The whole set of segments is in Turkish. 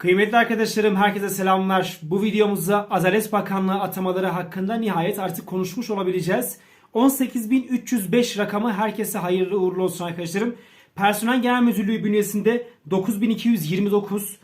Kıymetli arkadaşlarım herkese selamlar. Bu videomuzda Adalet Bakanlığı atamaları hakkında nihayet artık konuşmuş olabileceğiz. 18.305 rakamı herkese hayırlı uğurlu olsun arkadaşlarım. Personel Genel Müdürlüğü bünyesinde 9229,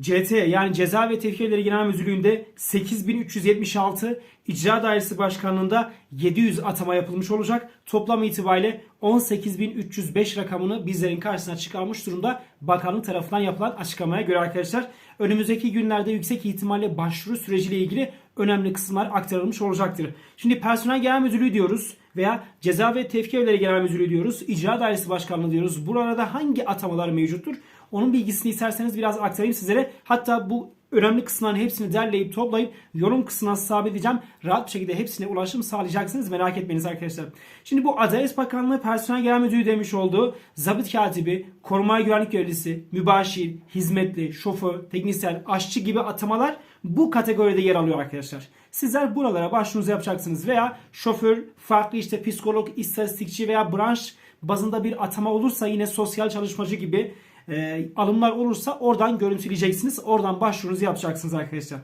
CT yani Ceza ve Tevkiyeleri Genel Müdürlüğü'nde 8376, İcra Dairesi Başkanlığı'nda 700 atama yapılmış olacak. Toplam itibariyle 18.305 rakamını bizlerin karşısına çıkarmış durumda bakanlık tarafından yapılan açıklamaya göre arkadaşlar. Önümüzdeki günlerde yüksek ihtimalle başvuru süreciyle ilgili önemli kısımlar aktarılmış olacaktır. Şimdi personel genel müdürlüğü diyoruz veya ceza ve tevki evleri genel müdürlüğü diyoruz. İcra dairesi başkanlığı diyoruz. Burada hangi atamalar mevcuttur? Onun bilgisini isterseniz biraz aktarayım sizlere. Hatta bu önemli kısımların hepsini derleyip toplayıp yorum kısmına sabitleyeceğim. Rahat bir şekilde hepsine ulaşım sağlayacaksınız. Merak etmeniz arkadaşlar. Şimdi bu Adalet Bakanlığı Personel Genel Müdürü demiş olduğu zabıt katibi, koruma güvenlik görevlisi, mübaşir, hizmetli, şoför, teknisyen, aşçı gibi atamalar bu kategoride yer alıyor arkadaşlar. Sizler buralara başvurunuzu yapacaksınız veya şoför, farklı işte psikolog, istatistikçi veya branş bazında bir atama olursa yine sosyal çalışmacı gibi e, alımlar olursa oradan görüntüleyeceksiniz. Oradan başvurunuzu yapacaksınız arkadaşlar.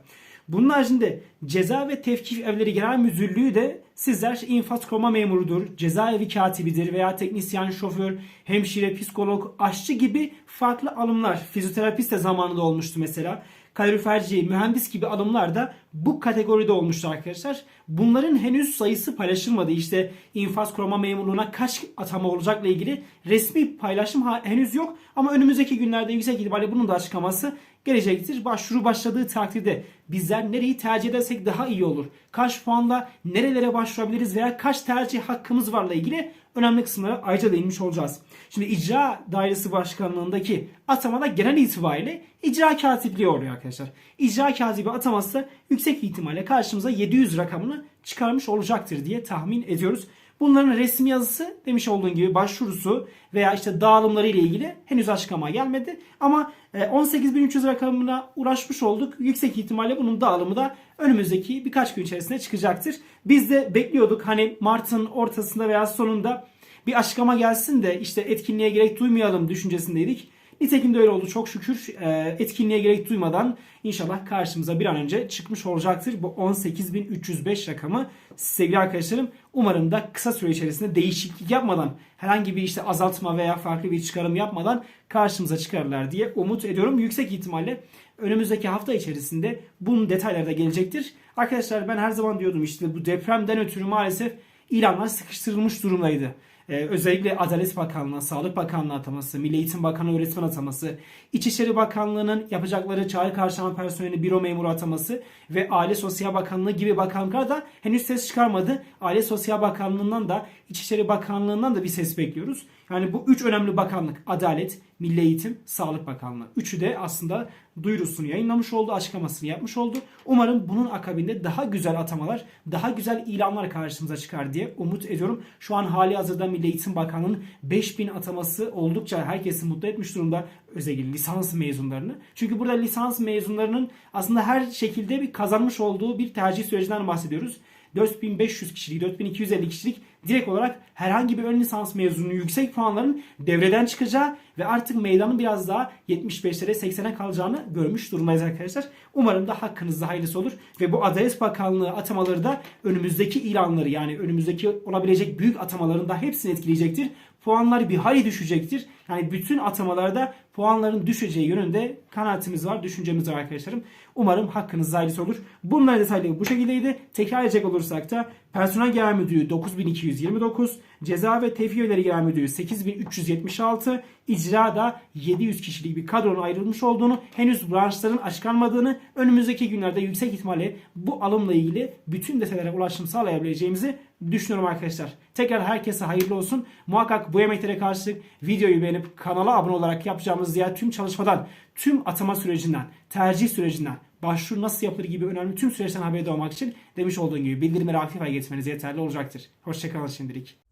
Bunun haricinde ceza ve tevkif evleri genel müdürlüğü de sizler infaz koruma memurudur, cezaevi katibidir veya teknisyen, şoför, hemşire, psikolog, aşçı gibi farklı alımlar. Fizyoterapist de zamanında olmuştu mesela. Kaloriferci, mühendis gibi alımlar da bu kategoride olmuştu arkadaşlar. Bunların henüz sayısı paylaşılmadı. İşte infaz koruma memurluğuna kaç atama olacakla ilgili resmi paylaşım henüz yok. Ama önümüzdeki günlerde yüksek ihtimalle bunun da açıklaması gelecektir. Başvuru başladığı takdirde bizler nereyi tercih edersek daha iyi olur. Kaç puanla nerelere başvurabiliriz veya kaç tercih hakkımız varla ilgili önemli kısımlara ayrıca değinmiş olacağız. Şimdi icra dairesi başkanlığındaki atamada genel itibariyle icra katipliği oluyor arkadaşlar. İcra katibi ataması yüksek ihtimalle karşımıza 700 rakamını çıkarmış olacaktır diye tahmin ediyoruz. Bunların resmi yazısı demiş olduğum gibi başvurusu veya işte dağılımları ile ilgili henüz açıklama gelmedi. Ama 18.300 rakamına uğraşmış olduk. Yüksek ihtimalle bunun dağılımı da önümüzdeki birkaç gün içerisinde çıkacaktır. Biz de bekliyorduk hani Mart'ın ortasında veya sonunda bir açıklama gelsin de işte etkinliğe gerek duymayalım düşüncesindeydik. Nitekim de öyle oldu çok şükür e, etkinliğe gerek duymadan inşallah karşımıza bir an önce çıkmış olacaktır. Bu 18.305 rakamı sevgili arkadaşlarım umarım da kısa süre içerisinde değişiklik yapmadan herhangi bir işte azaltma veya farklı bir çıkarım yapmadan karşımıza çıkarırlar diye umut ediyorum. Yüksek ihtimalle önümüzdeki hafta içerisinde bunun detayları da gelecektir. Arkadaşlar ben her zaman diyordum işte bu depremden ötürü maalesef ilanlar sıkıştırılmış durumdaydı. Ee, özellikle Adalet Bakanlığı, Sağlık Bakanlığı ataması, Milli Eğitim Bakanı öğretmen ataması, İçişleri Bakanlığı'nın yapacakları çağrı karşılama personeli büro memuru ataması ve Aile Sosyal Bakanlığı gibi bakanlıklar da henüz ses çıkarmadı. Aile Sosyal Bakanlığı'ndan da İçişleri Bakanlığı'ndan da bir ses bekliyoruz. Yani bu üç önemli bakanlık Adalet, Milli Eğitim, Sağlık Bakanlığı. Üçü de aslında duyurusunu yayınlamış oldu, açıklamasını yapmış oldu. Umarım bunun akabinde daha güzel atamalar, daha güzel ilanlar karşımıza çıkar diye umut ediyorum. Şu an hali hazırda Milli Eğitim Bakanlığı'nın 5000 ataması oldukça herkesi mutlu etmiş durumda. Özellikle lisans mezunlarını. Çünkü burada lisans mezunlarının aslında her şekilde bir kazanmış olduğu bir tercih sürecinden bahsediyoruz. 4500 kişilik, 4250 kişilik direkt olarak herhangi bir ön lisans mezununun yüksek puanların devreden çıkacağı ve artık meydanın biraz daha 75'lere 80'e kalacağını görmüş durumdayız arkadaşlar. Umarım da hakkınızda hayırlısı olur ve bu Adalet Bakanlığı atamaları da önümüzdeki ilanları yani önümüzdeki olabilecek büyük atamaların da hepsini etkileyecektir. Puanlar bir hayli düşecektir. Yani bütün atamalarda puanların düşeceği yönünde kanaatimiz var, düşüncemiz var arkadaşlarım. Umarım hakkınız hayırlısı olur. Bunlar detaylı bu şekildeydi. Tekrar edecek olursak da Personel Genel Müdürü 9229, Ceza ve Tevfik Üyeleri Genel Müdürü 8376, icrada 700 kişilik bir kadronun ayrılmış olduğunu, henüz branşların açıklanmadığını, önümüzdeki günlerde yüksek ihtimalle bu alımla ilgili bütün detaylara ulaşım sağlayabileceğimizi düşünüyorum arkadaşlar. Tekrar herkese hayırlı olsun. Muhakkak bu emeklere karşılık videoyu beğenip kanala abone olarak yapacağımız diğer tüm çalışmadan, tüm atama sürecinden, tercih sürecinden, başvuru nasıl yapılır gibi önemli tüm süreçten haberdar olmak için demiş olduğum gibi bildirimleri aktif hale getirmeniz yeterli olacaktır. Hoşçakalın şimdilik.